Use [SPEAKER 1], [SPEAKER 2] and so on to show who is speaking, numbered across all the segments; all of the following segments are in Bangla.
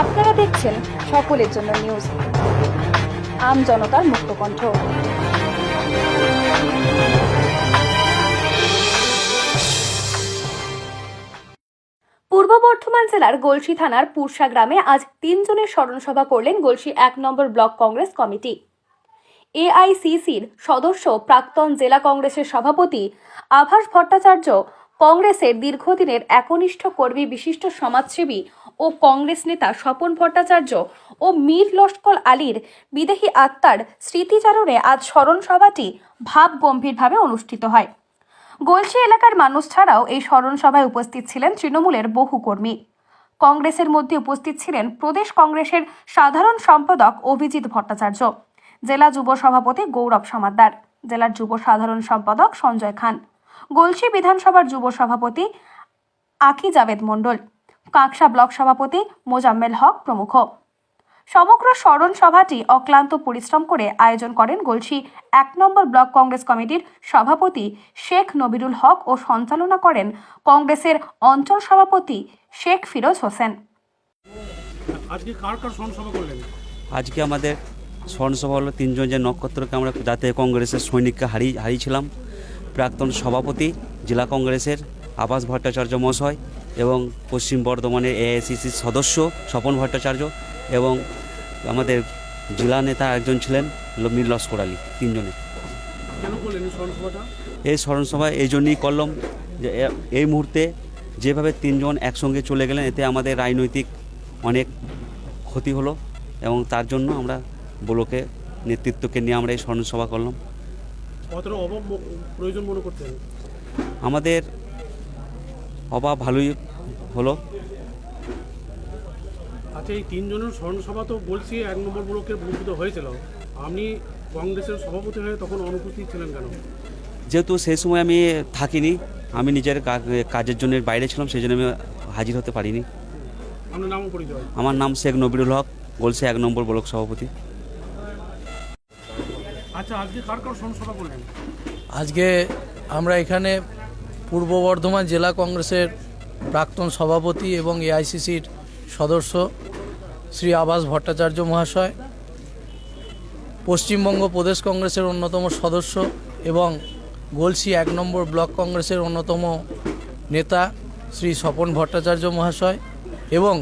[SPEAKER 1] আপনারা দেখছেন সকলের জন্য নিউজ আম জনতার মুক্ত কণ্ঠ পূর্ব বর্ধমান জেলার গলসি থানার পুরসা গ্রামে আজ তিনজনের স্মরণসভা করলেন গলসি এক নম্বর ব্লক কংগ্রেস কমিটি। এআইসিসির সদস্য প্রাক্তন জেলা কংগ্রেসের সভাপতি আভাস ভট্টাচার্য কংগ্রেসের দীর্ঘদিনের একনিষ্ঠ কর্মী, বিশিষ্ট সমাজসেবী ও কংগ্রেস নেতা স্বপন ভট্টাচার্য ও মীর লস্কর আলীর বিদেহী আত্মার স্মৃতিচারণে আজ স্মরণ সভাটি ভাব গম্ভীরভাবে অনুষ্ঠিত হয়। গলসি এলাকার মানুষ ছাড়াও এই স্মরণ সভায় উপস্থিত ছিলেন তৃণমূলের বহু কর্মী। কংগ্রেসের মধ্যে উপস্থিত ছিলেন প্রদেশ কংগ্রেসের সাধারণ সম্পাদক অভিজিৎ ভট্টাচার্য, জেলা যুব সভাপতি গৌরব সমাদ্দার, জেলার যুব সাধারণ সম্পাদক সঞ্জয় খান। গলসি বিধানসভার যুব সভাপতি আকি জাভেদ মণ্ডল কাঁকসা ব্লক সভাপতি মোজাম্মেল হক প্রমুখ। সমগ্র স্মরণ সভাটি অক্লান্ত পরিশ্রম করে আয়োজন করেন গলসি এক নম্বর ব্লক কংগ্রেস কমিটির সভাপতি শেখ নবিরুল হক ও সঞ্চালনা করেন কংগ্রেসের অঞ্চল সভাপতি শেখ ফিরোজ হোসেন।
[SPEAKER 2] আজকে কার কার সভা করলেন?
[SPEAKER 3] আজকে আমাদের স্মরণসভা হলো তিনজন যে নক্ষত্রকে আমরা জাতীয় কংগ্রেসের সৈনিককে হারিয়ে হারিয়েছিলাম। প্রাক্তন সভাপতি, জেলা কংগ্রেসের আবাস ভট্টাচার্য মহাশয় এবং পশ্চিম বর্ধমানের এআইসিসির সদস্য স্বপন ভট্টাচার্য এবং আমাদের জেলা নেতা একজন ছিলেন মীর লস্কর আলী, তিনজনে।
[SPEAKER 2] এই স্মরণসভাটা
[SPEAKER 3] এই জন্যই করলাম যে এই মুহূর্তে যেভাবে তিনজন একসঙ্গে চলে গেলেন, এতে আমাদের রাজনৈতিক অনেক ক্ষতি হলো এবং তার জন্য আমরা ব্লকে নেতৃত্বকে নিয়ে আমরা এই স্মরণসভা করলাম।
[SPEAKER 2] কতটা অভাব প্রয়োজন মনে করতেন
[SPEAKER 3] আমাদের অভাব ভালোই হলো।
[SPEAKER 2] আচ্ছা এই তিনজনের স্মরণসভা তো বলছি এক নম্বর ব্লকের অনুষ্ঠিত হয়েছিল। আপনি কংগ্রেসের সভাপতি হয়ে তখন অনুপস্থিত ছিলেন কেন?
[SPEAKER 3] যেহেতু সেই সময় আমি থাকিনি আমি নিজের কাজের জন্য বাইরে ছিলাম সেই জন্য আমি হাজির হতে পারিনি। আমার নাম শেখ নবিরুল হক বলছে এক নম্বর ব্লক সভাপতি।
[SPEAKER 2] আচ্ছা আজকে
[SPEAKER 4] আজকে আমরা এখানে পূর্ব বর্ধমান জেলা কংগ্রেসের প্রাক্তন সভাপতি এবং এআইসিসির সদস্য শ্রী আবাস ভট্টাচার্য মহাশয়, পশ্চিমবঙ্গ প্রদেশ কংগ্রেসের অন্যতম সদস্য এবং গলসি এক নম্বর ব্লক কংগ্রেসের অন্যতম নেতা শ্রী স্বপন ভট্টাচার্য মহাশয় এবং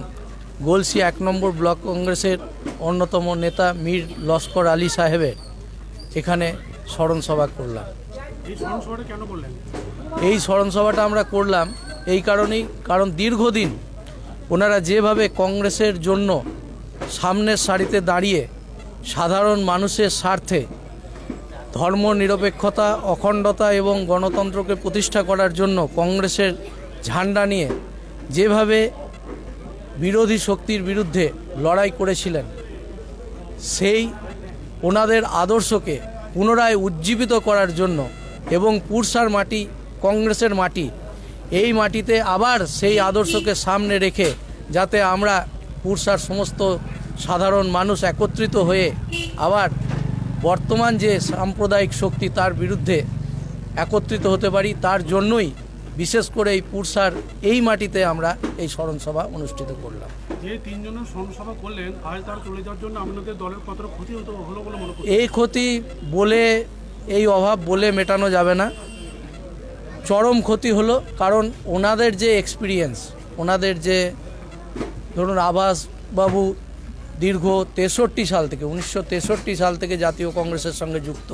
[SPEAKER 4] গলসি এক নম্বর ব্লক কংগ্রেসের অন্যতম নেতা মীর লস্কর আলী সাহেবের। এখানে স্মরণসভা করলাম।
[SPEAKER 2] এই স্মরণসভাটা
[SPEAKER 4] আমরা করলাম এই কারণেই কারণ দীর্ঘদিন ওনারা যেভাবে কংগ্রেসের জন্য সামনের সারিতে দাঁড়িয়ে সাধারণ মানুষের স্বার্থে ধর্ম নিরপেক্ষতা অখণ্ডতা এবং গণতন্ত্রকে প্রতিষ্ঠা করার জন্য কংগ্রেসের ঝান্ডা নিয়ে যেভাবে বিরোধী শক্তির বিরুদ্ধে লড়াই করেছিলেন সেই ওনাদের আদর্শকে পুনরায় উজ্জীবিত করার জন্য এবং পুরসার মাটি কংগ্রেসের মাটি, এই মাটিতে আবার সেই আদর্শকে সামনে রেখে যাতে আমরা পুরসার সমস্ত সাধারণ মানুষ একত্রিত হয়ে আবার বর্তমান যে সাম্প্রদায়িক শক্তি তার বিরুদ্ধে একত্রিত হতে পারি, তার জন্যই বিশেষ করে এই পুরসার এই মাটিতে আমরা এই স্মরণসভা অনুষ্ঠিত করলাম।
[SPEAKER 2] যে তিনজনের স্মরণসভা করলেন আজ তার চলে যাওয়ার জন্য আপনাদের দলের কতটা ক্ষতি হতো, হলো বলে মনে
[SPEAKER 4] এই ক্ষতি বলে, এই অভাব বলে মেটানো যাবে না। চরম ক্ষতি হলো, কারণ ওনাদের যে এক্সপিরিয়েন্স ওনাদের যে, ধরুন আবাস বাবু দীর্ঘ তেষট্টি সাল থেকে, উনিশশো তেষট্টি সাল থেকে জাতীয় কংগ্রেসের সঙ্গে যুক্ত।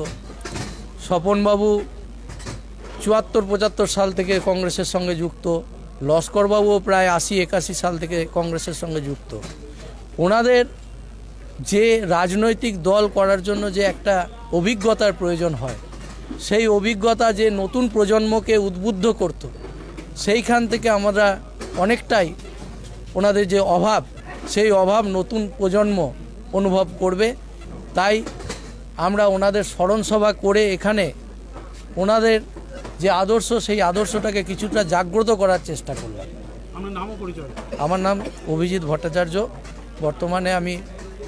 [SPEAKER 4] স্বপনবাবু চুয়াত্তর পঁচাত্তর সাল থেকে কংগ্রেসের সঙ্গে যুক্ত। লস্করবাবুও প্রায় আশি, একাশি সাল থেকে কংগ্রেসের সঙ্গে যুক্ত। ওনাদের যে রাজনৈতিক দল করার জন্য যে একটা অভিজ্ঞতার প্রয়োজন হয়, সেই অভিজ্ঞতা যে নতুন প্রজন্মকে উদ্বুদ্ধ করত, সেইখান থেকে আমরা অনেকটাই ওনাদের যে অভাব, সেই অভাব নতুন প্রজন্ম অনুভব করবে। তাই আমরা ওনাদের স্মরণসভা করে এখানে ওনাদের যে আদর্শ সেই আদর্শটাকে কিছুটা জাগ্রত করার চেষ্টা করলাম।
[SPEAKER 2] আপনার নাম ও পরিচয়?
[SPEAKER 4] আমার নাম অভিজিৎ ভট্টাচার্য। বর্তমানে আমি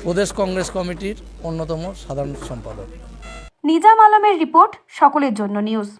[SPEAKER 4] প্রদেশ কংগ্রেস কমিটির অন্যতম সাধারণ সম্পাদক।
[SPEAKER 1] নিজাম আলমের রিপোর্ট সকলের জন্য নিউজ।